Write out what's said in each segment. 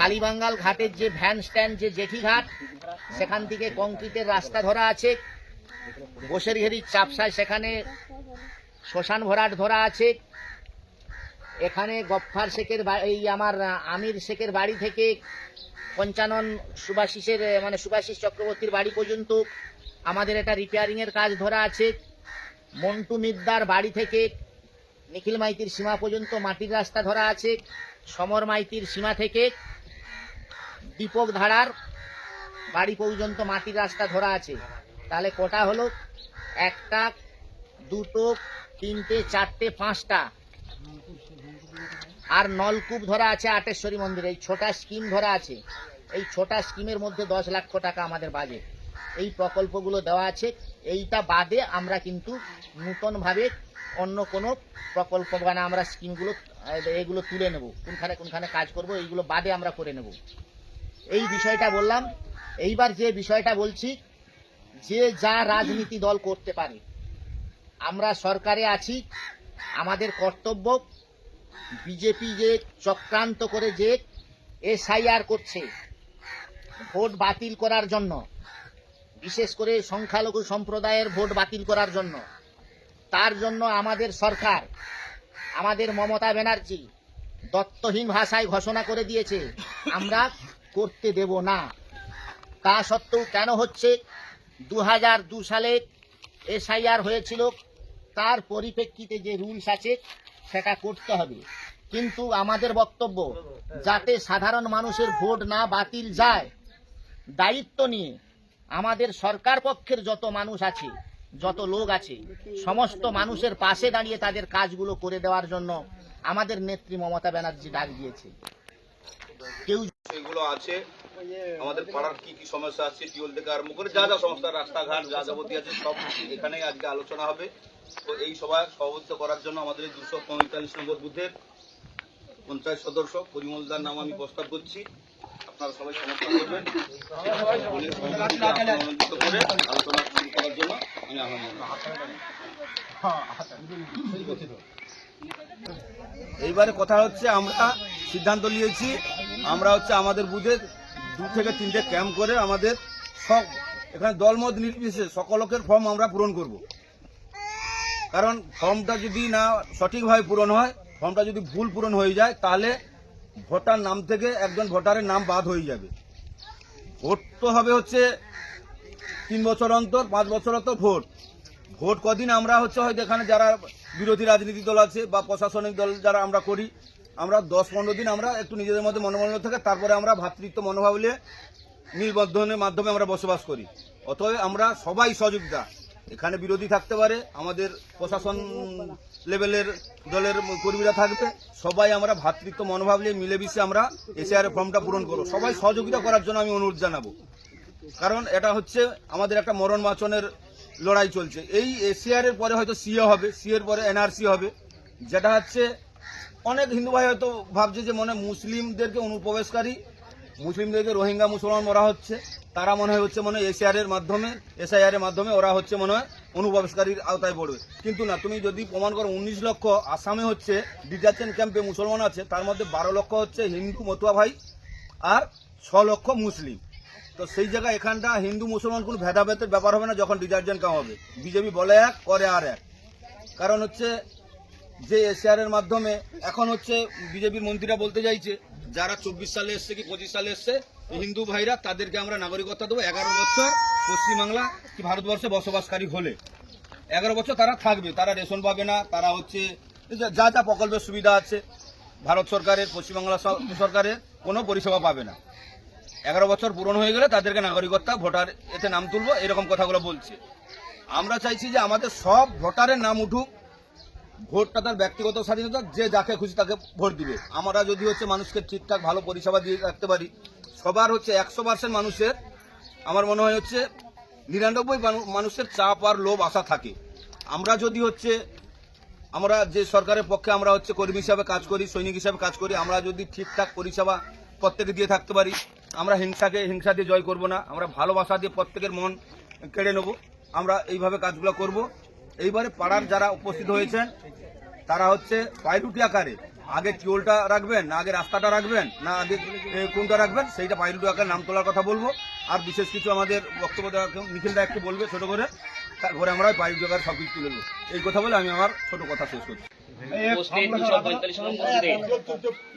কালীবাঙ্গাল ঘাটের যে van stand, যে জেঠি ঘাট সেখান থেকে কংক্রিটের রাস্তা ধরা আছে। বসের ঘেরির চাপসায় সেখানে শ্মশান ভরাট ধরা আছে। এখানে গফফার শেখের এই আমার আমির শেখের বাড়ি থেকে পঞ্চানন সুভাষিসের মানে সুভাষিস চক্রবর্তীর বাড়ি পর্যন্ত আমাদের এটা রিপেয়ারিং এর কাজ ধরা আছে। মন্টু মিদ্দার বাড়ি থেকে নিখিল মাইতির সীমা পর্যন্ত মাটির রাস্তা ধরা আছে। সমর মাইতির সীমা থেকে দীপক ধারার বাড়ি পর্যন্ত মাটির রাস্তা ধরা আছে। তাহলে কটা হলো? একটা, দুটো, তিনটে, চারটে, পাঁচটা। আর নলকূপ ধরা আছে আটেশ্বরী মন্দিরে। এই ছোটা স্কিম ধরা আছে। এই ছোটা স্কিমের মধ্যে দশ লক্ষ টাকা আমাদের বাজেট এই প্রকল্পগুলো দেওয়া আছে। এইটা বাদে আমরা কিন্তু নূতনভাবে অন্য কোনো প্রকল্প মানে আমরা স্কিমগুলো এগুলো তুলে নেব। কোনখানে কোনখানে কাজ করব, এইগুলো বাদে আমরা করে নেব। এই বিষয়টা বললাম। এইবার যে বিষয়টা বলছি, যে যা রাজনীতি দল করতে পারে, আমরা সরকারে আছি, আমাদের কর্তব্য বিজেপি যে চক্রান্ত করে যে এসআইআর করছে, ভোট বাতিল করার জন্য, বিশেষ করে সংখ্যালঘু সম্প্রদায়ের ভোট বাতিল করার জন্য, তার জন্য আমাদের সরকার, আমাদের মমতা ব্যানার্জি দত্তহীন ভাষায় ঘোষণা করে দিয়েছে, আমরা করতে দেব না। তা সত্ত্বেও কেন হচ্ছে? দু হাজার দু সালে এসআইআর হয়েছিল, তার পরিপ্রেক্ষিতে যে রুলস আছে, সেটা করতে হবে। কিন্তু আমাদের বক্তব্য, যাতে সাধারণ মানুষের ভোট না বাতিল যায়, দায়িত্ব নিয়ে আমাদের সরকার পক্ষের যত মানুষ আছে, যত লোক আছে, সমস্ত মানুষের পাশে দাঁড়িয়ে তাদের কাজগুলো করে দেওয়ার জন্য আমাদের নেত্রী মমতা ব্যানার্জি ডাক দিয়েছে। কেউ সেগুলো আছে, আমাদের পাড়ার কি কি সমস্যা আছে, টিউল থেকে আরম্ভ করে যা যা সমস্যা, রাস্তাঘাট, যা যাবতীয় আছে, সব এখানেই আজকে আলোচনা হবে। তো এই সভায় সভাপতিত্ব করার জন্য আমাদের দুশো পঁয়তাল্লিশ নম্বর বুথের পঞ্চায়েত সদস্য পরিমলদার নাম আমি প্রস্তাব করছি। আপনারা সবাই সমর্থন করবেন। করে আলোচনা শুরু করার জন্য আমি আহ্বান এইবারে কথা হচ্ছে আমরা সিদ্ধান্ত নিয়েছি আমরা হচ্ছে আমাদের বুথে দু থেকে তিনটে ক্যাম্প করে আমাদের সব এখানে দলমত নির্বিশেষে সকলকের ফর্ম আমরা পূরণ করব। কারণ ফর্মটা যদি না সঠিকভাবে পূরণ হয় ফর্মটা যদি ভুল পূরণ হয়ে যায়, তাহলে ভোটার নাম থেকে একজন ভোটারের নাম বাদ হয়ে যাবে। ভোট তো হবে হচ্ছে তিন বছর অন্তর, পাঁচ বছর অন্তর ভোট। ভোট কদিন আমরা হচ্ছে হয়তো এখানে যারা বিরোধী রাজনীতি দল আছে বা প্রশাসনিক দল যারা আমরা করি আমরা দশ পনেরো দিন আমরা একটু নিজেদের মধ্যে মনোমালিন্য থেকে, তারপরে আমরা ভ্রাতৃত্ব মনোভাব নিয়ে নির্বন্ধনের মাধ্যমে আমরা বসবাস করি। অতএব আমরা সবাই সহযোগিতা। এখানে বিরোধী থাকতে পারে, আমাদের প্রশাসন লেভেলের দলের কর্মীরা থাকবে। সবাই আমরা ভ্রাতৃত্ব মনোভাব নিয়ে মিলেমিশে আমরা এসআর ফর্মটা পূরণ করব। সবাই সহযোগিতা করার জন্য আমি অনুরোধ জানাব। কারণ এটা হচ্ছে আমাদের একটা মরণ বাঁচনের লড়াই চলছে। এই এসিআর এর পরে হয়তো সিএ হবে সি এর পরে এনআরসি হবে। যেটা হচ্ছে অনেক হিন্দু ভাই হয়তো ভাবছে যে মনে মুসলিমদেরকে অনুপ্রবেশকারী, মুসলিমদেরকে রোহিঙ্গা মুসলমান ওরা হচ্ছে। তারা মনে হয় হচ্ছে মনে হয় এর মাধ্যমে, এসআইআর এর মাধ্যমে ওরা হচ্ছে মনে হয় অনুপ্রবেশকারীর আওতায় পড়বে। কিন্তু না, তুমি যদি প্রমাণ করো, উনিশ লক্ষ আসামে হচ্ছে ডিটারচেন ক্যাম্পে মুসলমান আছে, তার মধ্যে বারো লক্ষ হচ্ছে হিন্দু মতুয়া ভাই আর ছ লক্ষ মুসলিম। তো সেই জায়গায় এখানটা হিন্দু মুসলমান কোনো ভেদাভেদের ব্যাপার হবে না যখন ডিটারজেন্ট কাম হবে। বিজেপি বলে এক, করে আর এক। কারণ হচ্ছে যে এসআর এর মাধ্যমে এখন হচ্ছে বিজেপির মন্ত্রীরা বলতে চাইছে, যারা চব্বিশ সালে এসছে কি পঁচিশ সালে এসছে হিন্দু ভাইরা তাদেরকে আমরা নাগরিকত্ব দেবো। এগারো বছর পশ্চিমবাংলা কি ভারতবর্ষে বসবাসকারী হলে। এগারো বছর তারা থাকবে, তারা রেশন পাবে না, তারা হচ্ছে যা যা প্রকল্পের সুবিধা আছে, ভারত সরকারের, পশ্চিমবাংলা সরকারের কোনো পরিষেবা পাবে না। এগারো বছর পূরণ হয়ে গেলে তাদেরকে নাগরিকত্ব, ভোটার এতে নাম তুলবো, এরকম কথাগুলো বলছে। আমরা চাইছি যে আমাদের সব ভোটারের নাম উঠুক ভোটটা তার ব্যক্তিগত স্বাধীনতা, যে যাকে খুশি তাকে ভোট দিবে। আমরা যদি হচ্ছে মানুষকে ঠিকঠাক, ভালো পরিষেবা দিয়ে রাখতে পারি, সবার হচ্ছে একশো পার্সেন্ট মানুষের আমার মনে হয় হচ্ছে নিরানব্বই মানুষের চাপ আর লোভ, আশা থাকে। আমরা যদি হচ্ছে, আমরা যে সরকারের পক্ষে আমরা হচ্ছে কর্মী হিসাবে কাজ করি, সৈনিক হিসাবে কাজ করি, আমরা যদি ঠিকঠাক পরিষেবা প্রত্যেকে দিয়ে থাকতে পারি, আমরা হিংসাকে, হিংসা দিয়ে জয় করব না, আমরা ভালোবাসা দিয়ে প্রত্যেকের মন কেড়ে নেব, আমরা এইভাবে কাজগুলো করব। এইবারে পাড়ার যারা উপস্থিত হয়েছেন তারা হচ্ছে পাইরুটি আকারে আগে টিউলটা রাখবেন না আগে রাস্তাটা রাখবেন না আগে কোনটা রাখবেন সেইটা পাইলট আকার নাম তোলার কথা বলব। আর বিশেষ কিছু আমাদের বক্তব্য দেওয়া নিখিলদা একটু বলবে ছোট করে তারপরে আমরা পাইলট আকার সব কিছু তুলে নেব। এই কথা বলে আমি আমার ছোট কথা শেষ করছি।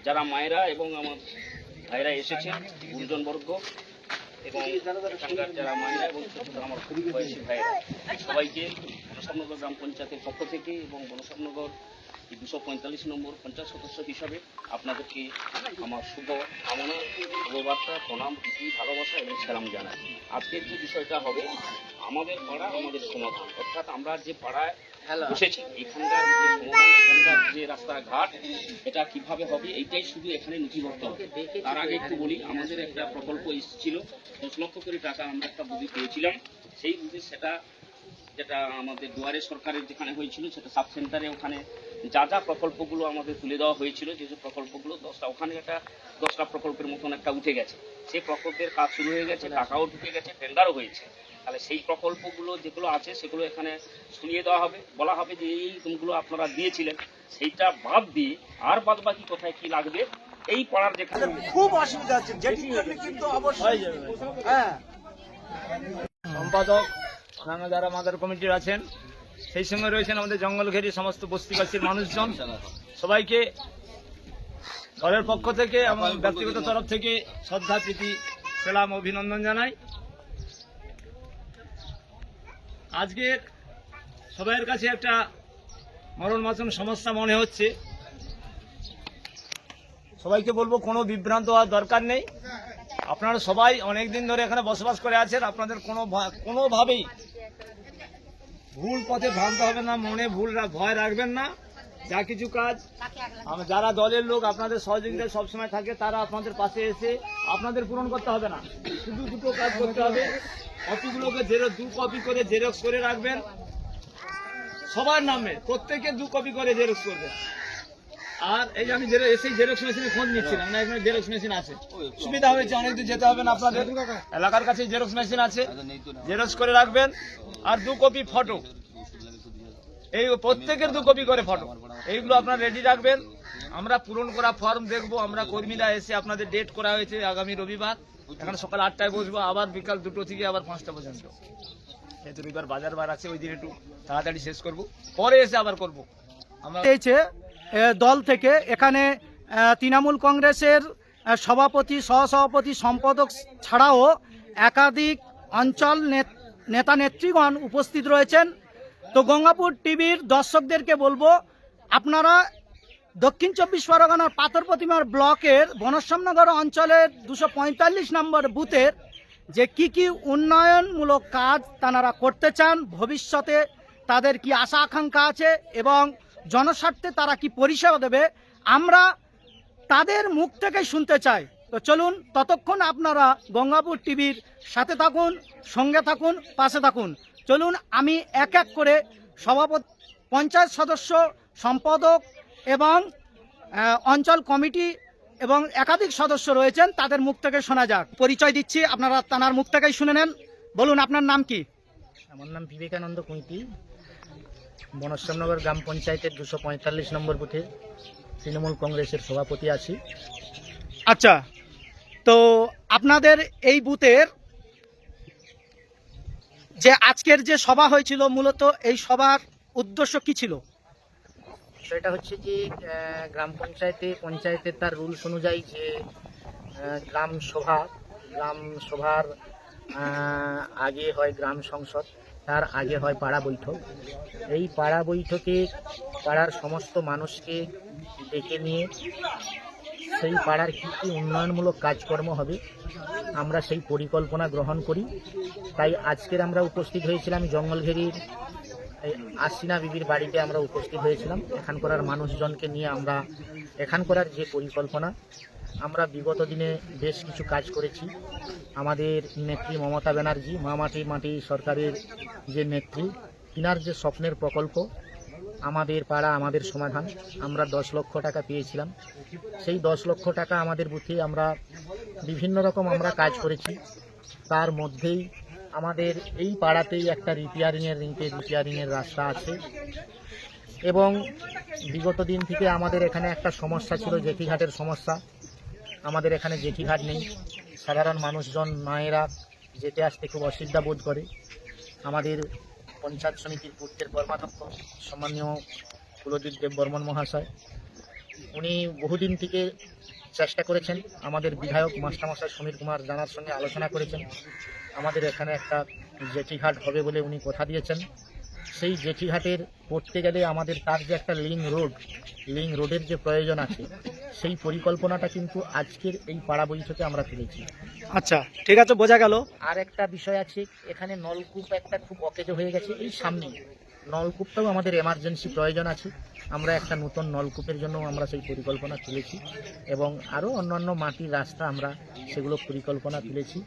যারা মায়েরা এবং আমার ভাইরা এসেছেন গুরুজন বর্গ এবং এখানকার যারা মায়েরা এবং আমার খুবই বয়সী ভাইয়েরা সবাইকে বনসামনগর গ্রাম পঞ্চায়েতের পক্ষ থেকে এবং বনসামনগর দুশো পঁয়তাল্লিশ নম্বর পঞ্চায়েত সদস্য হিসাবে আপনাদেরকে আমার শুভ কামনা শুভবার্তা প্রণাম প্রীতি ভালোবাসা এবং সেরাম জানাই। আজকের যে বিষয়টা হবে আমাদের পাড়া আমাদের সমাধান অর্থাৎ আমরা যে পাড়ায় বসেছি এখানকার যে সমাধান এখানকার যে রাস্তাঘাট এটা কীভাবে হবে এইটাই শুধু এখানে নথিভুক্ত হবে। তার আগে একটু বলি আমাদের একটা প্রকল্প এসেছিল দশ লক্ষ কোটি টাকা আমরা একটা বুদ্ধি পেয়েছিলাম। সেই বুদ্ধি সেটা যেটা আমাদের দুয়ারে সরকারের যেখানে হয়েছিল সেটা সাব সেন্টারে ওখানে যা যা প্রকল্পগুলো আমাদের তুলে দেওয়া হয়েছিল যে যে প্রকল্পগুলো দশটা ওখানে একটা দশটা প্রকল্পের মতন একটা উঠে গেছে। সেই প্রকল্পের কাজ শুরু হয়ে গেছে টাকাও ঢুকে গেছে টেন্ডারও হয়েছে। তাহলে সেই প্রকল্পগুলো যেগুলো আছে সেগুলো এখানে শুনিয়ে দেওয়া হবে। বলা হবে যে এই গুলো আপনারা দিয়েছিলেন সেইটা বাদ দিয়ে আর বাদ বাকি কোথায় কি লাগবে এই পড়ার যেখানে খুব অসুবিধা আছে যেটি কিন্তু অবশ্যই হ্যাঁ। সম্পাদক অন্যান্য যারা মাদার কমিটির আছেন, সেই সঙ্গে রয়েছেন আমাদের জঙ্গল ঘেরি সমস্ত বস্তিবাসীর মানুষজন। সবাইকে দলের পক্ষ থেকে এবং ব্যক্তিগত তরফ থেকে শ্রদ্ধা, প্রীতি, সেলাম, অভিনন্দন জানাই। আজকের সবাইয়ের কাছে একটা মরণ মাচন সমস্যা মনে হচ্ছে। সবাইকে বলব, কোনো বিভ্রান্ত হওয়ার দরকার নেই। আপনারা সবাই অনেক দিন ধরে এখানে বসবাস করে আছেন। আপনাদের কোনো কোনোভাবেই ভুল পথে ভ্রান্ত হবে না, মনে ভুল ভয় রাখবেন না। যা কিছু কাজ যারা দলের লোক, আপনাদের সহযোগিতা সবসময় থাকে, তারা আপনাদের পাশে এসে আপনাদের পূরণ করতে হবে না। শুধু দুটো কাজ করতে হবে। কপিগুলোকে জেরো দু কপি করে জেরক্স করে রাখবেন। সবার নামে, প্রত্যেকে দু কপি করে জেরক্স করবেন। আর এই যে আমি এসেই জেরক্স মেশিনে খোঁজ নিচ্ছিলাম না এখানে জেরক্স মেশিন আছে। সুবিধা হয়েছে অনেক দূর যেতে হবে না আপনাদের। এলাকার কাছে জেরক্স মেশিন আছে। জেরক্স করে রাখবেন। আর দু কপি ফটো। এই প্রত্যেকের দু কপি করে ফটো। এইগুলো আপনারা রেডি রাখবেন। আমরা পূরণ করা ফর্ম দেখব। আমরা কর্মীরা এসে আপনাদের ডেট করা হয়েছে আগামী রবিবার। এখন সকাল আটটায় বসবো। আবার বিকাল দুটো থেকে আবার পাঁচটা পর্যন্ত। যেহেতু রবিবার বাজার বার আছে ওই দিন একটু তাড়াতাড়ি শেষ করব। পরে এসে আবার করব। আমরা দল থেকে। এখানে তৃণমূল কংগ্রেসের সভাপতি, সহসভাপতি, সম্পাদক ছাড়াও একাধিক অঞ্চল নেত- নেতা নেত্রীগণ উপস্থিত রয়েছেন। তো গঙ্গাপুর টিভির দর্শকদেরকে বলব, আপনারা দক্ষিণ চব্বিশ পরগনার পাথর প্রতিমার ব্লকের বনশ্যামনগর অঞ্চলের দুশো পঁয়তাল্লিশ নম্বর বুথের যে কি কি উন্নয়নমূলক কাজ তারা করতে চান, ভবিষ্যতে তাদের কি আশা আকাঙ্ক্ষা আছে এবং জনস্বার্থে তারা কি পরিষেবা দেবে? আমরা তাদের মুখ থেকে শুনতে চাই। তো চলুন, ততক্ষণ আপনারা গঙ্গাপুর টিভির সাথে থাকুন, সঙ্গে থাকুন, পাশে থাকুন। চলুন, আমি এক এক করে সভাপতি, পঞ্চায়েত সদস্য, সম্পাদক এবং অঞ্চল কমিটি এবং একাধিক সদস্য রয়েছেন, তাদের মুখ থেকে শোনা যাক। পরিচয় দিচ্ছি, আপনারা তানার মুখ থেকেই শুনে নেন। বলুন, আপনার নাম কি? আমার নাম বিবেকানন্দ কুইতি বনশ্যামনগর গ্রাম পঞ্চায়েতের দুশো পঁয়তাল্লিশ নম্বর বুথে তৃণমূল কংগ্রেসের সভাপতি আছি। আচ্ছা তো আপনাদের এই বুথের যে আজকের যে সভা হয়েছিল মূলত এই সভার উদ্দেশ্য কি ছিল? সেটা হচ্ছে যে গ্রাম পঞ্চায়েতে পঞ্চায়েতের তার রুলস অনুযায়ী যে গ্রাম সভা গ্রাম সভার আগে হয় গ্রাম সংসদ। তার আগে হয় পাড়া বৈঠক। এই পাড়া বৈঠকে পাড়ার সমস্ত মানুষকে ডেকে নিয়ে সেই পাড়ার কী কী উন্নয়নমূলক কাজকর্ম হবে, আমরা সেই পরিকল্পনা গ্রহণ করি। তাই আজকের আমরা উপস্থিত হয়েছিলাম জঙ্গলঘেরির আশিনা বিবির বাড়িতে আমরা উপস্থিত হয়েছিলাম। এখানকার মানুষজনকে নিয়ে আমরা, এখানকার যে পরিকল্পনা আমরা বিগত দিনে বেশ কিছু কাজ করেছি। আমাদের নেত্রী মমতা ব্যানার্জি মা মাটি মাটি সরকারের যে নেত্রী তিনার যে স্বপ্নের প্রকল্প, আমাদের পাড়া, আমাদের সমাধান, আমরা দশ লক্ষ টাকা পেয়েছিলাম। সেই দশ লক্ষ টাকা আমাদের বুথে আমরা বিভিন্ন রকম আমরা কাজ করেছি। তার মধ্যেই আমাদের এই পাড়াতেই একটা রিপেয়ারিংয়ের রিংকে রিপেয়ারিংয়ের রাস্তা আছে। এবং বিগত দিন থেকে আমাদের এখানে একটা সমস্যা ছিল, জেঠিঘাটের সমস্যা। আমাদের এখানে জেঠিঘাট নেই। সাধারণ মানুষজন, মায়েরা যেতে আসতে খুব অসুবিধা বোধ করে। আমাদের পঞ্চায়েত সমিতির পূর্তের কর্মাধ্যক্ষ সম্মানীয় কুলদীপ দেব বর্মন মহাশয়। উনি বহুদিন থেকে চেষ্টা করেছেন আমাদের বিধায়ক মাস্টারমশাই সমীর কুমার জানার সঙ্গে আলোচনা করেছেন। আমাদের এখানে একটা জেঠিঘাট হবে বলে উনি কথা দিয়েছেন। সেই জেঠিঘাটের পড়তে গেলে আমাদের তার যে একটা লিং রোড লিং রোডের যে প্রয়োজন আছে সেই পরিকল্পনাটা কিন্তু আজকের এই পাড়া বৈঠকে আমরা তুলেছি আচ্ছা ঠিক আছে বোঝা গেল। আর একটা বিষয় আছে এখানে নলকূপ একটা খুব অকেজ হয়ে গেছে এই সামনে নলকূপটাও আমাদের এমার্জেন্সি প্রয়োজন আছে। আমরা একটা নতুন নলকূপের জন্য আমরা সেই পরিকল্পনা তুলেছি এবং আরও অন্যান্য মাটির রাস্তা আমরা সেগুলো পরিকল্পনা তুলেছি।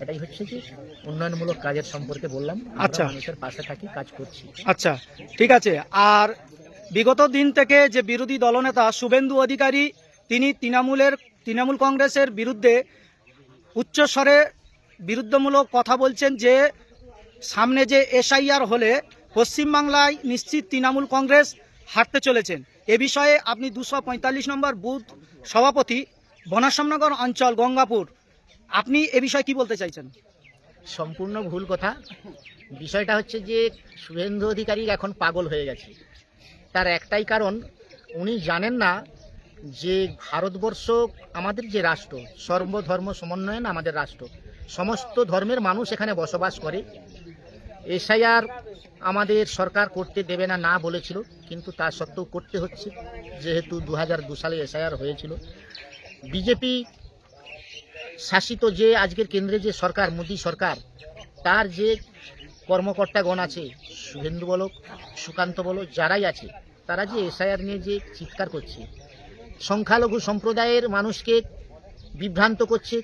এটাই হচ্ছে যে উন্নয়নমূলক কাজের সম্পর্কে বললাম। আচ্ছা। মানুষের পাশে থাকি কাজ করছি। আচ্ছা ঠিক আছে। আর বিগত দিন থেকে যে বিরোধী দলনেতা শুভেন্দু অধিকারী তিনি তৃণমূলের তৃণমূল কংগ্রেসের বিরুদ্ধে উচ্চস্বরে বিরুদ্ধমূলক কথা বলছেন যে সামনে যে এসআইআর হলে পশ্চিমবাংলায় নিশ্চিত তৃণমূল কংগ্রেস হারতে চলেছেন। এ বিষয়ে আপনি দুশো পঁয়তাল্লিশ নম্বর বুথ সভাপতি বনাসমনগর অঞ্চল গঙ্গাপুর। আপনি এ বিষয়ে কি বলতে চাইছেন? সম্পূর্ণ ভুল কথা। বিষয়টা হচ্ছে যে শুভেন্দু অধিকারী এখন পাগল হয়ে গেছে। তার একটাই কারণ, উনি জানেন না যে ভারতবর্ষ আমাদের যে রাষ্ট্র, সর্বধর্ম সমন্বয়ন আমাদের রাষ্ট্র। সমস্ত ধর্মের মানুষ এখানে বসবাস করে। এসআইআর আমাদের সরকার করতে দেবে না না বলেছিল, কিন্তু তা সত্ত্বেও করতে হচ্ছে। যেহেতু দু সালে এসআইআর হয়েছিল। বিজেপি শাসিত যে আজকের কেন্দ্রে যে সরকার, মোদী সরকার, তার যে কর্মকর্তাগণ আছে, শুভেন্দু বলো সুকান্ত বলো যারাই আছে, তারা যে এসআইআর নিয়ে যে চিৎকার করছে, সংখ্যালঘু সম্প্রদায়ের মানুষকে বিভ্রান্ত করছে,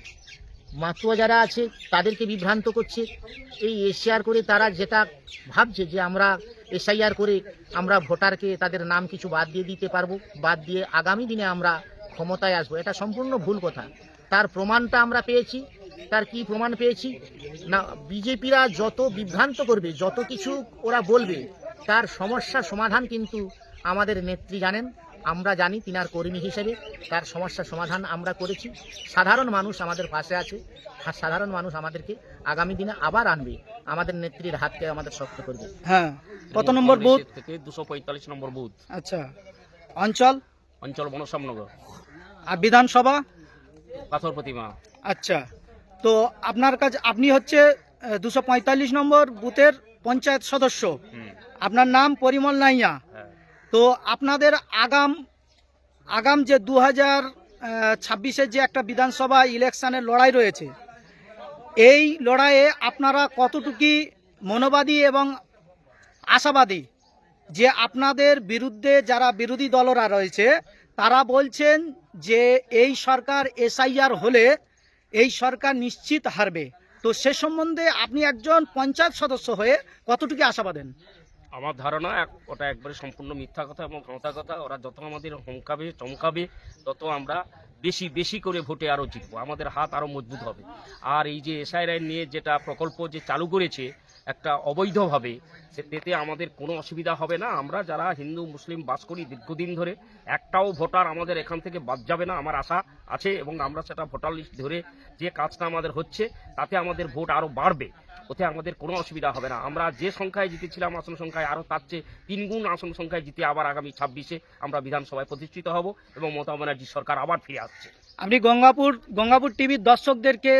মাতুয়া যারা আছে, তাদেরকে বিভ্রান্ত করছে, এই এসআইআর করে তারা যেটা ভাবছে যে আমরা এসআইআর করে আমরা ভোটারকে তাদের নাম কিছু বাদ দিয়ে দিতে পারব, বাদ দিয়ে আগামী দিনে আমরা ক্ষমতায় আসব, এটা সম্পূর্ণ ভুল কথা। তার প্রমাণটা আমরা পেয়েছি তার কি প্রমাণ পেয়েছি? না বিজেপিরা যত বিভ্রান্ত করবে যত কিছু ওরা বলবে তার সমস্যা সমাধান কিন্তু আমাদের নেত্রী জানেন আমরা জানি তিনার কর্মী হিসেবে তার সমস্যার সমাধান আমরা করেছি। সাধারণ মানুষ আমাদের পাশে আছে আর সাধারণ মানুষ আমাদেরকে আগামী দিনে আবার আনবে আমাদের নেত্রীর হাতকে আমাদের শক্ত করবে। হ্যাঁ কত নম্বর বুথ? থেকে দুশো পঁয়তাল্লিশ নম্বর বুথ। আচ্ছা অঞ্চল? অঞ্চল বনসামনগর আর বিধানসভা? পাথর প্রতিমা। আচ্ছা তো আপনার কাছে আপনি হচ্ছে দুশো পঁয়তাল্লিশ নম্বর বুথের পঞ্চায়েত সদস্য। আপনার নাম পরিমল নাইয়া। হ্যাঁ। তো আপনাদের আগাম আগাম যে দু হাজার ছাব্বিশের যে একটা বিধানসভা ইলেকশনের লড়াই রয়েছে এই লড়াইয়ে আপনারা কতটুকি মনোবাদী এবং আশাবাদী যে আপনাদের বিরুদ্ধে যারা বিরোধী দলরা রয়েছে তারা বলছেন যে এই সরকার এসআইআর হলে এই সরকার নিশ্চিত হারবে। তো সে সম্বন্ধে আপনি একজন পঞ্চায়েত সদস্য হয়ে কতটুকু আশাবাদেন? আমার ধারণা ওটা একবারে সম্পূর্ণ মিথ্যা কথা এবং ক্ষমতা কথা। ওরা যত আমাদের হমকাবে, চমকাবে, তত আমরা বেশি বেশি করে ভোটে আরও জিতবো। আমাদের হাত আরও মজবুত হবে। আর এই যে এসআইআই নিয়ে যেটা প্রকল্প যে চালু করেছে একটা অবৈধভাবে সেটাতে আমাদের কোনো অসুবিধা হবে না। আমরা যারা হিন্দু, মুসলিম বাস করি দীর্ঘদিন ধরে, একটাও ভোটার আমাদের এখান থেকে বাদ যাবে না, আমার আশা আছে এবং আমরা সেটা ভোটার লিস্ট ধরে যে কাজটা আমাদের হচ্ছে, তাতে আমাদের ভোট আরও বাড়বে। ওতে আমাদের কোনো অসুবিধা হবে না। আমরা যে সংখ্যায় জিতেছিলাম আসন সংখ্যায় আরও তার চেয়ে তিনগুণ আসন সংখ্যায় জিতে আবার আগামী ছাব্বিশে আমরা বিধানসভায় প্রতিষ্ঠিত হব এবং মমতা ব্যানার্জি সরকার আবার ফিরে আসছে। আপনি গঙ্গাপুর গঙ্গাপুর টিভির দর্শকদেরকে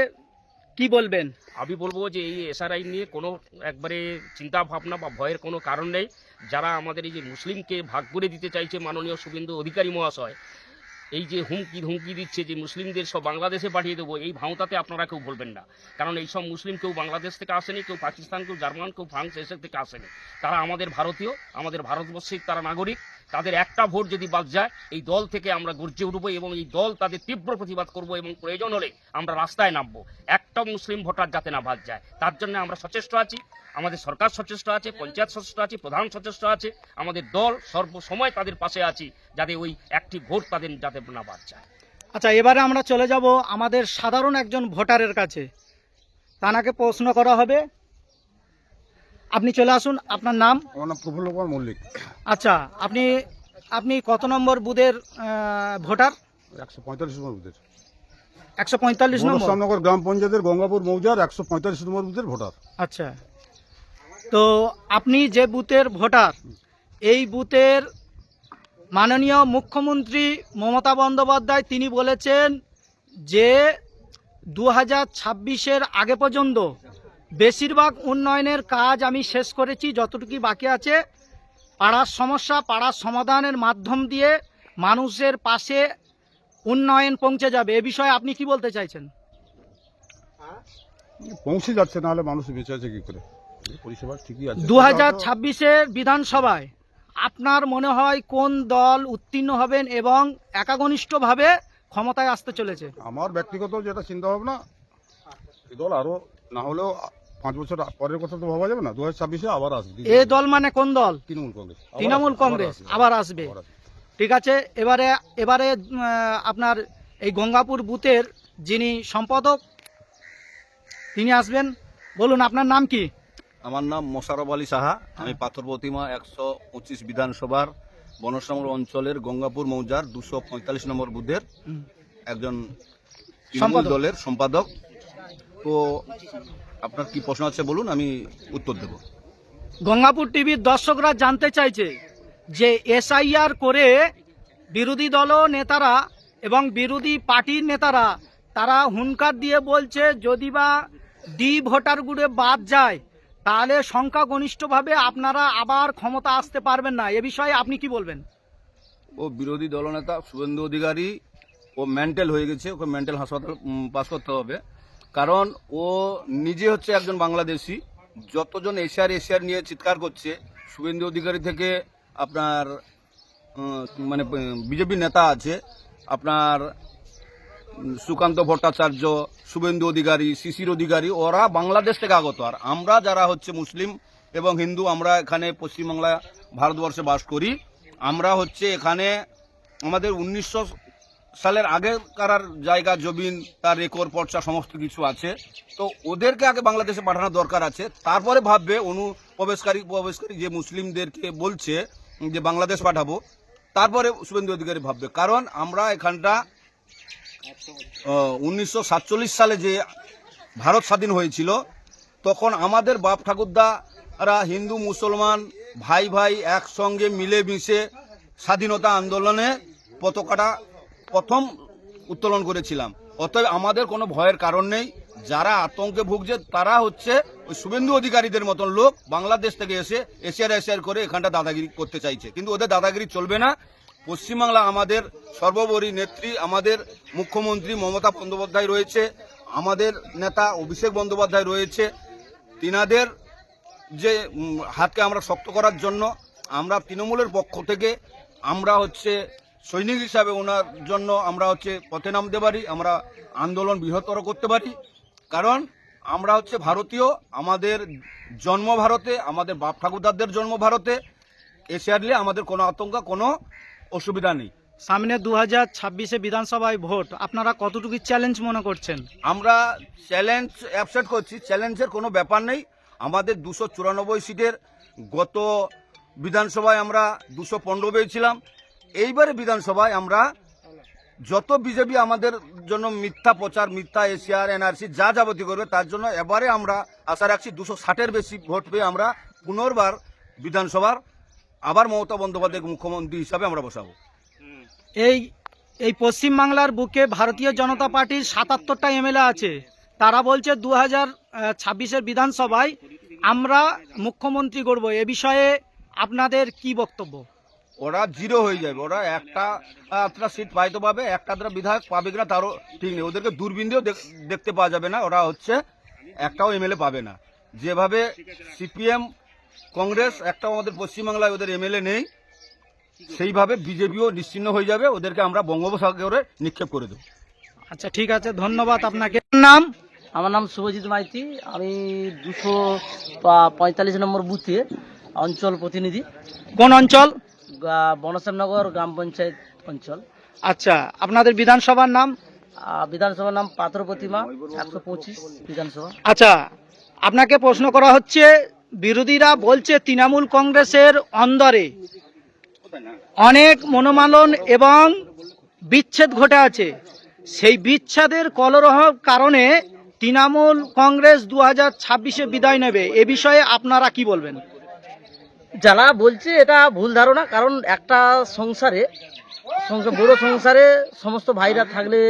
কি বলবেন? আমি বলব যে এই এসআরআই নিয়ে কোনো একবারে চিন্তা ভাবনা বা ভয়ের কোনো কারণ নেই। যারা আমাদের এই যে মুসলিমকে ভাগ করে দিতে চাইছে মাননীয় শুভেন্দু অধিকারী মহাশয়, এই যে হুমকি ধুমকি দিচ্ছে যে মুসলিমদের সব বাংলাদেশে পাঠিয়ে দেবো, এই ভাঁওতাতে আপনারা কেউ বলবেন না। কারণ এই সব মুসলিম কেউ বাংলাদেশ থেকে আসেনি, কেউ পাকিস্তান, কেউ জার্মান, কেউ ফ্রান্স এসব থেকে আসেনি। তারা আমাদের ভারতীয়, আমাদের ভারতবর্ষের তারা নাগরিক। তাদের একটা ভোট যদি বাদ যায়, এই দল থেকে আমরা গর্জে উঠবো এবং এই দল তাদের তীব্র প্রতিবাদ করব এবং প্রয়োজন হলে আমরা রাস্তায় নামবো। একটা মুসলিম ভোটার যাতে না বাদ যায়, তার জন্য আমরা সচেষ্ট আছি। আমাদের সরকার সচেষ্ট আছে, পঞ্চায়েত সচেষ্ট আছে, প্রধান সচেষ্ট আছে। আমাদের দল সর্বসময় তাদের পাশে আছি যাতে ওই একটি ভোট তাদের যাতে না বাদ যায়। আচ্ছা এবারে আমরা চলে যাব আমাদের সাধারণ একজন ভোটারের কাছে। তানাকে প্রশ্ন করা হবে আপনি চলে আসুন আপনার নাম? আমার নাম প্রফুল্ল কুমার মল্লিক। আচ্ছা আপনি আপনি কত নম্বর বুথের ভোটার? একশো পঁয়তাল্লিশ নম্বর বুথের। একশো পঁয়তাল্লিশ নম্বর? গ্রাম পঞ্চায়েতের গঙ্গাপুর মৌজার একশো পঁয়তাল্লিশ নম্বর বুথের ভোটার। আচ্ছা। তো আপনি যে বুথের ভোটার এই বুথের মাননীয় মুখ্যমন্ত্রী মমতা বন্দ্যোপাধ্যায় তিনি বলেছেন যে দু হাজার ছাব্বিশের আগে পর্যন্ত বেশিরভাগ উন্নয়নের কাজ আমি শেষ করেছি যতটুকু বাকি আছে। পাড়ার সমস্যা পাড়ার সমাধানের মাধ্যম দিয়ে মানুষের পাশে উন্নয়ন পৌঁছে যাবে। এ বিষয়ে আপনি কি বলতে চাইছেন? পৌঁছে যাচ্ছে নাহলে মানুষ বেঁচে আছে কি করে? পরিষেবা ঠিকই আছে। দু হাজার ছাব্বিশের বিধানসভায় আপনার মনে হয় কোন দল উত্তীর্ণ হবেন এবং একাগনিষ্ঠভাবে ক্ষমতায় আসতে চলেছে? আমার ব্যক্তিগত যেটা চিন্তা ভাবনা দল আরও না হলেও পাঁচ বছর পরের কথা তো ভাবা যাবে না দু হাজার ছাব্বিশে আবার আসবে। এ দল মানে কোন দল? তৃণমূল কংগ্রেস আবার তৃণমূল আসবে, কংগ্রেস আবার আসবে ঠিক আছে এবারে এবারে আপনার এই গঙ্গাপুর বুথের যিনি সম্পাদক তিনি আসবেন। বলুন আপনার নাম কি? আমার নাম মোশারফ আলী সাহা আমি পাথর প্রতিমা একশো পঁচিশ বিধানসভার বনসামর অঞ্চলের গঙ্গাপুর মৌজার দুশো পঁয়তাল্লিশ নম্বর বুথের একজন তৃণমূল দলের সম্পাদক। তো আপনার কি প্রশ্ন আছে বলুন আমি উত্তর দেব। গঙ্গাপুর টিভির দর্শকরা জানতে চাইছে যে এসআইআর করে বিরোধী দল নেতারা এবং বিরোধী পার্টির নেতারা তারা হুনকার দিয়ে বলছে যদি বা ডি ভোটারগুলো বাদ যায় তাহলে সংখ্যাগরিষ্ঠভাবে আপনারা আবার ক্ষমতা আসতে পারবেন না। এ বিষয়ে আপনি কি বলবেন? ও বিরোধী দলনেতা শুভেন্দু অধিকারী ও মেন্টাল হয়ে গেছে ওকে মেন্টাল হাসপাতাল পাস করতে হবে। কারণ ও নিজে হচ্ছে একজন বাংলাদেশি। যতজন এশিয়ার এশিয়ার নিয়ে চিৎকার করছে, শুভেন্দু অধিকারী থেকে আপনার মানে বিজেপি নেতা আছে, আপনার সুকান্ত ভট্টাচার্য, শুভেন্দু অধিকারী, শিশির অধিকারী, ওরা বাংলাদেশ থেকে আগত। আর আমরা যারা হচ্ছে মুসলিম এবং হিন্দু, আমরা এখানে পশ্চিমবাংলা ভারতবর্ষে বাস করি। আমরা হচ্ছে এখানে আমাদের উনিশশো সালের আগেকার জায়গা, জমিন, তার রেকর্ড পর্চা, সমস্ত কিছু আছে। তো ওদেরকে আগে বাংলাদেশে পাঠানোর দরকার আছে। তারপরে ভাববে অনুপ্রবেশকারী প্রবেশকারী যে মুসলিমদেরকে বলছে যে বাংলাদেশ পাঠাবো, তারপরে শুভেন্দু অধিকারী ভাববে। কারণ আমরা এখানটা উনিশশো সাতচল্লিশ সালে যে ভারত স্বাধীন হয়েছিল, তখন আমাদের বাপ ঠাকুরদারা হিন্দু, মুসলমান ভাই ভাই একসঙ্গে মিলেমিশে স্বাধীনতা আন্দোলনে পতাকাটা প্রথম উত্তোলন করেছিলাম। অতএব আমাদের কোনো ভয়ের কারণ নেই। যারা আতঙ্কে ভুগছে, তারা হচ্ছে ওই শুভেন্দু অধিকারীদের মতন লোক বাংলাদেশ থেকে এসে এশিয়ার এশিয়ার করে এখানটা দাদাগিরি করতে চাইছে। কিন্তু ওদের দাদাগিরি চলবে না। পশ্চিমবাংলা আমাদের সর্বোপরি নেত্রী, আমাদের মুখ্যমন্ত্রী মমতা বন্দ্যোপাধ্যায় রয়েছে, আমাদের নেতা অভিষেক বন্দ্যোপাধ্যায় রয়েছে। তিনাদের যে হাতকে আমরা শক্ত করার জন্য আমরা তৃণমূলের পক্ষ থেকে আমরা হচ্ছে সৈনিক হিসাবে ওনার জন্য আমরা হচ্ছে পথে নামতে পারি আমরা আন্দোলন বৃহত্তর করতে পারি। কারণ আমরা হচ্ছে ভারতীয় আমাদের জন্ম ভারতে আমাদের বাপ ঠাকুরদাদের জন্ম ভারতে এশিয়ারলে আমাদের কোনো আতঙ্ক কোনো অসুবিধা নেই। সামনে দু হাজার ছাব্বিশে বিধানসভায় ভোট আপনারা কতটুকু চ্যালেঞ্জ মনে করছেন? আমরা চ্যালেঞ্জ অ্যাপসেট করছি চ্যালেঞ্জের কোনো ব্যাপার নেই। আমাদের দুশো চুরানব্বই সিটের গত বিধানসভায় আমরা দুশো পনেরো পেয়েছিলাম। এইবারে বিধানসভায় আমরা যত বিজেপি আমাদের জন্য মিথ্যা প্রচার, মিথ্যা এশিয়ার এনআরসি যা যাবতীয় করবে, তার জন্য এবারে আমরা আশা রাখছি দুশো ষাটের বেশি ভোট পেয়ে আমরা পুনর্বার বিধানসভার আবার মমতা বন্দ্যোপাধ্যায়কে মুখ্যমন্ত্রী হিসাবে আমরা বসাবো। এই এই পশ্চিমবাংলার বুকে ভারতীয় জনতা পার্টির সাতাত্তরটা এমএলএ আছে। তারা বলছে দু হাজার ছাব্বিশের বিধানসভায় আমরা মুখ্যমন্ত্রী করব এ বিষয়ে আপনাদের কি বক্তব্য? ওরা জিরো হয়ে যাবে। ওরা একটা আটটা সিট পাইতে পাবে একটা আধটা বিধায়ক পাবে কিনা তারও ঠিক নেই। ওদেরকে দূরবীন দিয়েও দেখ- দেখতে পাওয়া যাবে না ওরা হচ্ছে একটাও এমএলএ পাবে না। যেভাবে সিপিএম কংগ্রেস একটাও আমাদের পশ্চিমবাংলায় ওদের এমএলএ নেই সেইভাবে বিজেপিও নিশ্চিন্ন হয়ে যাবে। ওদেরকে আমরা বঙ্গোপসাগরে নিক্ষেপ করে দেবো। আচ্ছা ঠিক আছে ধন্যবাদ আপনাকে। নাম আমার নাম শুভজিৎ মাইতি। আমি দুশো পা- পঁয়তাল্লিশ নম্বর বুথে অঞ্চল প্রতিনিধি। কোন অঞ্চল? বনশ্যামনগর গ্রাম পঞ্চায়েত অঞ্চল। আচ্ছা আপনাদের বিধানসভার নাম? বিধানসভার নাম পাথর প্রতিমা একশো পঁচিশ বিধানসভা। আচ্ছা আপনাকে প্রশ্ন করা হচ্ছে বিরোধীরা বলছে তৃণমূল কংগ্রেসের অন্দরে অনেক মনোমালন এবং বিচ্ছেদ ঘটে আছে। সেই বিচ্ছেদের কলরহ কারণে তৃণমূল কংগ্রেস দু হাজার ছাব্বিশে বিদায় নেবে। এ বিষয়ে আপনারা কি বলবেন? যারা বলছে এটা ভুল ধারণা, কারণ একটা সংসারে, সংসার, বড় সংসারে সমস্ত ভাইরা থাকলে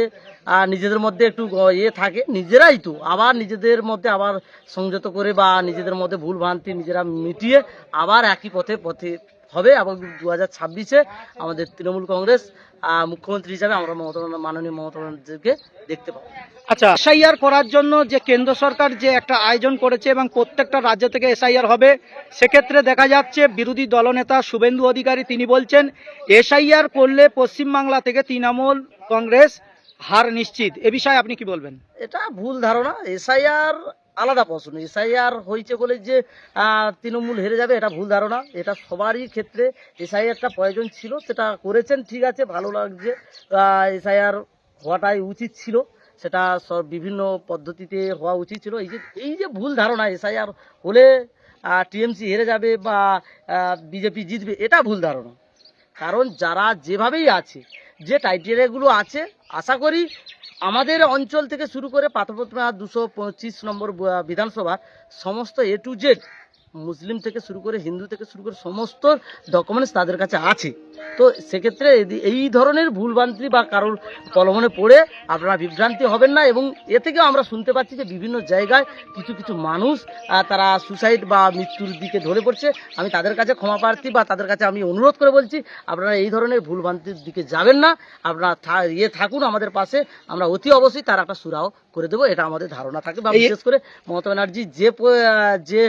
আর নিজেদের মধ্যে একটু ইয়ে থাকে, নিজেরাই তো। আবার নিজেদের মধ্যে আবার সংযত করে বা নিজেদের মধ্যে ভুল ভ্রান্তি নিজেরা মিটিয়ে আবার একই পথে পথে হবে। এবং দু হাজার ছাব্বিশে আমাদের তৃণমূল কংগ্রেস মুখ্যমন্ত্রী হিসাবে আমরা মমতা মাননীয় মমতা ব্যানার্জিকে দেখতে পাবো। আচ্ছা। এসআইআর করার জন্য যে কেন্দ্র সরকার যে একটা আয়োজন করেছে এবং প্রত্যেকটা রাজ্য থেকে এসআইআর হবে সেক্ষেত্রে দেখা যাচ্ছে বিরোধী দলনেতা শুভেন্দু অধিকারী তিনি বলছেন এসআইআর করলে পশ্চিমবাংলা থেকে তৃণমূল কংগ্রেস হার নিশ্চিত। এ বিষয়ে আপনি কি বলবেন? এটা ভুল ধারণা। এসআইআর আলাদা প্রশ্ন। এসআইআর হয়েছে বলে যে তৃণমূল হেরে যাবে, এটা ভুল ধারণা। এটা সবারই ক্ষেত্রে এসআইআরটা প্রয়োজন ছিল, সেটা করেছেন, ঠিক আছে, ভালো লাগছে। এসআইআর হওয়াটাই উচিত ছিল, সেটা সব বিভিন্ন পদ্ধতিতে হওয়া উচিত ছিল। এই যে এই যে ভুল ধারণা, এসআইআর হলে টিএমসি হেরে যাবে বা বিজেপি জিতবে, এটা ভুল ধারণা। কারণ যারা যেভাবেই আছে, যে টাইটেরিয়াগুলো আছে, আশা করি আমাদের অঞ্চল থেকে শুরু করে পাথরপ্রতিমা দুশো পঁচিশ নম্বর বিধানসভা সমস্ত এ টু জেড মুসলিম থেকে শুরু করে হিন্দু থেকে শুরু করে সমস্ত ডকুমেন্টস তাদের কাছে আছে। তো সেক্ষেত্রে এই ধরনের ভুলভ্রান্তি বা কারোর কলমনে পড়ে আপনারা বিভ্রান্তি হবেন না এবং এ থেকেও আমরা শুনতে পাচ্ছি যে বিভিন্ন জায়গায় কিছু কিছু মানুষ তারা সুসাইড বা মৃত্যুর দিকে ধরে পড়ছে। আমি তাদের কাছে ক্ষমা প্রার্থী বা তাদের কাছে আমি অনুরোধ করে বলছি আপনারা এই ধরনের ভুলভ্রান্তির দিকে যাবেন না। আপনারা ইয়ে থাকুন আমাদের পাশে। আমরা অতি অবশ্যই তার একটা সুরাহ করে দেবো এটা আমাদের ধারণা থাকে। বা বিশেষ করে মমতা ব্যানার্জি যে যে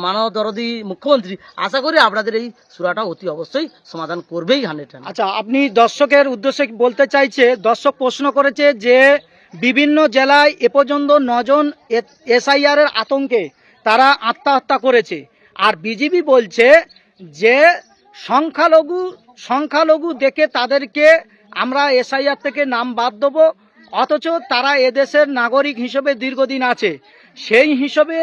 আহ, মানব দরদি মুখ্যমন্ত্রী আশা করি আপনাদের এই সুরাটা অতি অবশ্যই সমাধান করবেই হান্ড্রেড আচ্ছা আপনি দর্শকের উদ্দেশ্যে বলতে চাইছে দর্শক প্রশ্ন করেছে যে বিভিন্ন জেলায় এ পর্যন্ত নজন এসআইআর এর আতঙ্কে তারা আত্মহত্যা করেছে। আর বিজেপি বলছে যে সংখ্যালঘু সংখ্যালঘু দেখে তাদেরকে আমরা এসআইআর থেকে নাম বাদ দেবো অথচ তারা এদেশের নাগরিক হিসেবে দীর্ঘদিন আছে। সেই হিসেবে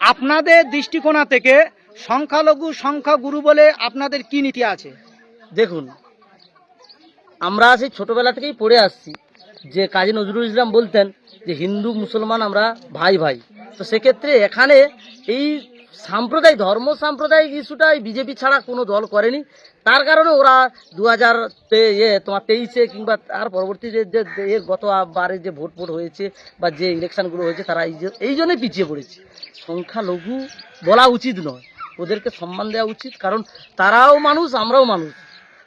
আপনাদের দৃষ্টিকোণা থেকে সংখ্যালঘু সংখ্যাগুরু বলে আপনাদের কি নীতি আছে? দেখুন, আমরা সেই ছোটবেলা থেকেই পড়ে আসছি। যে কাজী নজরুল ইসলাম বলতেন যে হিন্দু, মুসলমান আমরা ভাই ভাই তো সেক্ষেত্রে এখানে এই সাম্প্রদায়িক, ধর্ম সাম্প্রদায়িক ইস্যুটাই বিজেপি ছাড়া কোনো দল করেনি। তার কারণে ওরা দু হাজার ইয়ে তোমার তেইশে কিংবা তার পরবর্তী যে এর গত বারে যে ভোট ভোট হয়েছে বা যে ইলেকশানগুলো হয়েছে, তারা এই এই জন্যই পিছিয়ে পড়েছে। সংখ্যালঘু বলা উচিত নয়। ওদেরকে সম্মান দেওয়া উচিত, কারণ তারাও মানুষ, আমরাও মানুষ।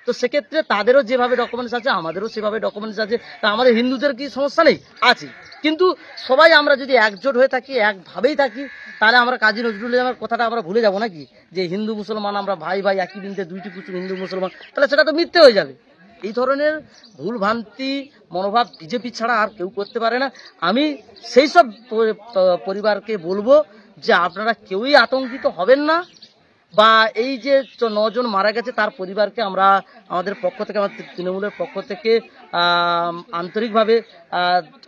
তো সেক্ষেত্রে তাদেরও যেভাবে ডকুমেন্টস আছে, আমাদেরও সেভাবে ডকুমেন্টস আছে। তা আমাদের হিন্দুদের কি সমস্যা নেই? আছে। কিন্তু সবাই আমরা যদি একজোট হয়ে থাকি, একভাবেই থাকি, তাহলে আমরা কাজী নজরুল ইসলামের কথাটা আমরা ভুলে যাব নাকি? যে হিন্দু মুসলমান, আমরা ভাই ভাই একই বিন্দে দুইটি কুচু হিন্দু মুসলমান, তাহলে সেটা তো মিথ্যে হয়ে যাবে। এই ধরনের ভুল ভ্রান্তি মনোভাব বিজেপি ছাড়া আর কেউ করতে পারে না। আমি সেই সব পরিবারকে বলব যে আপনারা কেউই আতঙ্কিত হবেন না। বা এই যে নজন মারা গেছে তার পরিবারকে আমরা আমাদের পক্ষ থেকে, আমাদের তৃণমূলের পক্ষ থেকে আন্তরিকভাবে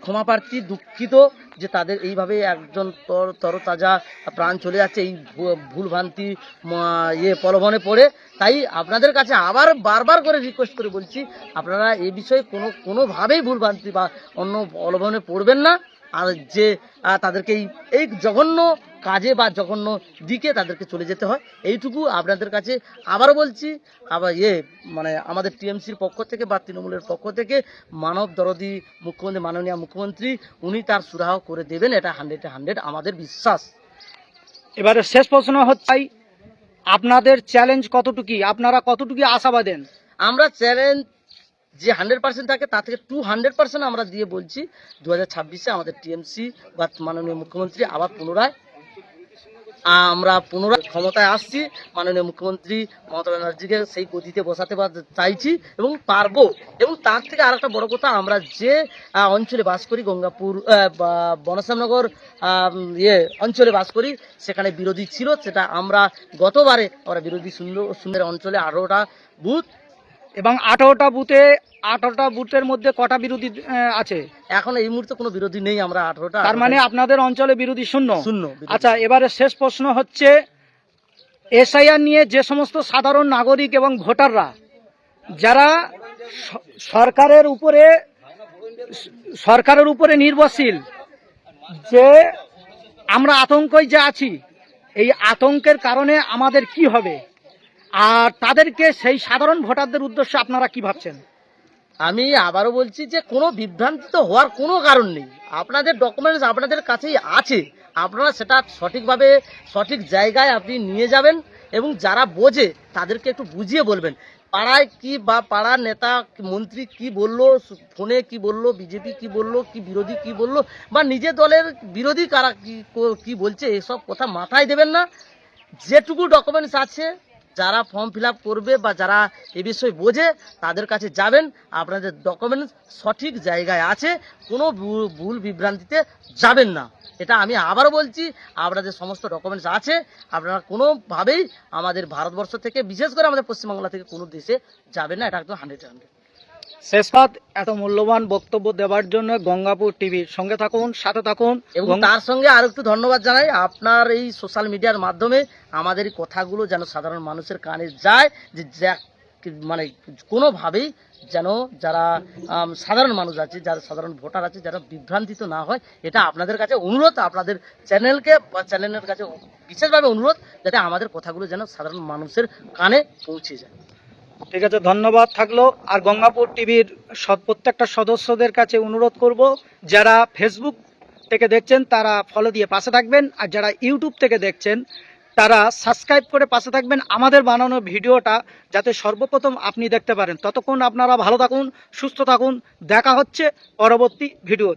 ক্ষমা প্রার্থী, দুঃখিত যে তাদের এইভাবে একজন তর, তরতাজা প্রাণ চলে যাচ্ছে এই ভুলভ্রান্তি ইয়ে প্রলোভনে পড়ে। তাই আপনাদের কাছে আবার বারবার করে রিকোয়েস্ট করে বলছি, আপনারা এ বিষয়ে কোনো, কোনোভাবেই ভুলভ্রান্তি বা অন্য প্রলোভনে পড়বেন না। আর যে তাদেরকে এই এই জঘন্য কাজে বা জঘন্য দিকে তাদেরকে চলে যেতে হয়। এইটুকু আপনাদের কাছে আবার বলছি আবার ইয়ে মানে আমাদের টিএমসির পক্ষ থেকে বা তৃণমূলের পক্ষ থেকে মানব দরদি মুখ্যমন্ত্রী মাননীয় মুখ্যমন্ত্রী উনি তার সুরাহ করে দেবেন। এটা হান্ড্রেডে হান্ড্রেড আমাদের বিশ্বাস। এবারে শেষ প্রশ্ন হচ্ছে আপনাদের চ্যালেঞ্জ কতটুকি? আপনারা কতটুকু আশাবাদেন? আমরা চ্যালেঞ্জ যে হান্ড্রেড পার্সেন্ট থাকে তা থেকে টু হান্ড্রেড পার্সেন্ট আমরা দিয়ে বলছি দু হাজার ছাব্বিশে আমাদের টিএমসি বা মাননীয় মুখ্যমন্ত্রী আবার পুনরায় আমরা পুনরায় ক্ষমতায় আসছি, মাননীয় মুখ্যমন্ত্রী মমতা ব্যানার্জিকে সেই গদিতে বসাতে চাইছি এবং পারব। এবং তার থেকে আরেকটা বড় কথা, আমরা যে অঞ্চলে বাস করি, গঙ্গাপুর বা বনশ্যামনগর ইয়ে অঞ্চলে বাস করি, সেখানে বিরোধী ছিল, সেটা আমরা গতবারে আমরা বিরোধী সুন্দর সুন্দর অঞ্চলে আঠারোটা বুথ এবং আঠারোটা বুথে আঠারোটা বুথের মধ্যে কটা বিরোধী আছে? এখন এই মুহূর্তে কোনো বিরোধী নেই আমরা আঠারোটা তার মানে আপনাদের অঞ্চলে বিরোধী শূন্য? শূন্য আচ্ছা এবারে শেষ প্রশ্ন হচ্ছে এসআইআর নিয়ে যে সমস্ত সাধারণ নাগরিক এবং ভোটাররা যারা সরকারের উপরে সরকারের উপরে নির্ভরশীল যে আমরা আতঙ্কই যে আছি এই আতঙ্কের কারণে আমাদের কি হবে? আর তাদেরকে সেই সাধারণ ভোটারদের উদ্দেশ্যে আপনারা কি ভাবছেন? আমি আবারও বলছি যে কোনো বিভ্রান্তি তো হওয়ার কোনো কারণ নেই। আপনাদের ডকুমেন্টস আপনাদের কাছেই আছে। আপনারা সেটা সঠিকভাবে, সঠিক জায়গায় আপনি নিয়ে যাবেন এবং যারা বোঝে তাদেরকে একটু বুঝিয়ে বলবেন। পাড়ায় কি বা পাড়ার নেতা, মন্ত্রী কি বলল, ফোনে কি বলল, বিজেপি কি বলল, কি বিরোধী কি বলল, বা নিজের দলের বিরোধী কারা কি বলছে, এসব কথা মাথায় দেবেন না। যেটুকু ডকুমেন্টস আছে যারা ফর্ম ফিল করবে বা যারা এ বিষয়ে বোঝে, তাদের কাছে যাবেন। আপনাদের ডকুমেন্টস সঠিক জায়গায় আছে, কোনো ভুল বিভ্রান্তিতে যাবেন না। এটা আমি আবার বলছি, আপনাদের সমস্ত ডকুমেন্টস আছে। আপনারা কোনোভাবেই আমাদের ভারতবর্ষ থেকে, বিশেষ করে আমাদের পশ্চিমবাংলা থেকে কোনো দেশে যাবেন না, এটা একদম হান্ড্রেড হান্ড্রেড শেষপাত এত মূল্যবান বক্তব্য দেওয়ার জন্য গঙ্গাপুর টিভির সঙ্গে থাকুন সাথে থাকুন। এবং তার সঙ্গে আরও একটু ধন্যবাদ জানাই। আপনার এই সোশ্যাল মিডিয়ার মাধ্যমে আমাদের এই কথাগুলো যেন সাধারণ মানুষের কানে যায় যে যা- মানে কোনোভাবেই যেন যারা সাধারণ মানুষ আছে যারা সাধারণ ভোটার আছে যারা বিভ্রান্তিত না হয় এটা আপনাদের কাছে অনুরোধ আপনাদের চ্যানেলকে বা চ্যানেলের কাছে বিশেষভাবে অনুরোধ যাতে আমাদের কথাগুলো যেন সাধারণ মানুষের কানে পৌঁছে যায়। ঠিক আছে, ধন্যবাদ থাকল। আর গঙ্গাপুর টিভির প্রত্যেকটা সদস্যদের কাছে অনুরোধ করব, যারা ফেসবুক থেকে দেখছেন, তারা ফলো দিয়ে পাশে থাকবেন। আর যারা ইউটিউব থেকে দেখছেন, তারা সাবস্ক্রাইব করে পাশে থাকবেন। আমাদের বানানো ভিডিওটা যাতে সর্বপ্রথম আপনি দেখতে পারেন। ততক্ষণ আপনারা ভালো থাকুন, সুস্থ থাকুন। দেখা হচ্ছে পরবর্তী ভিডিও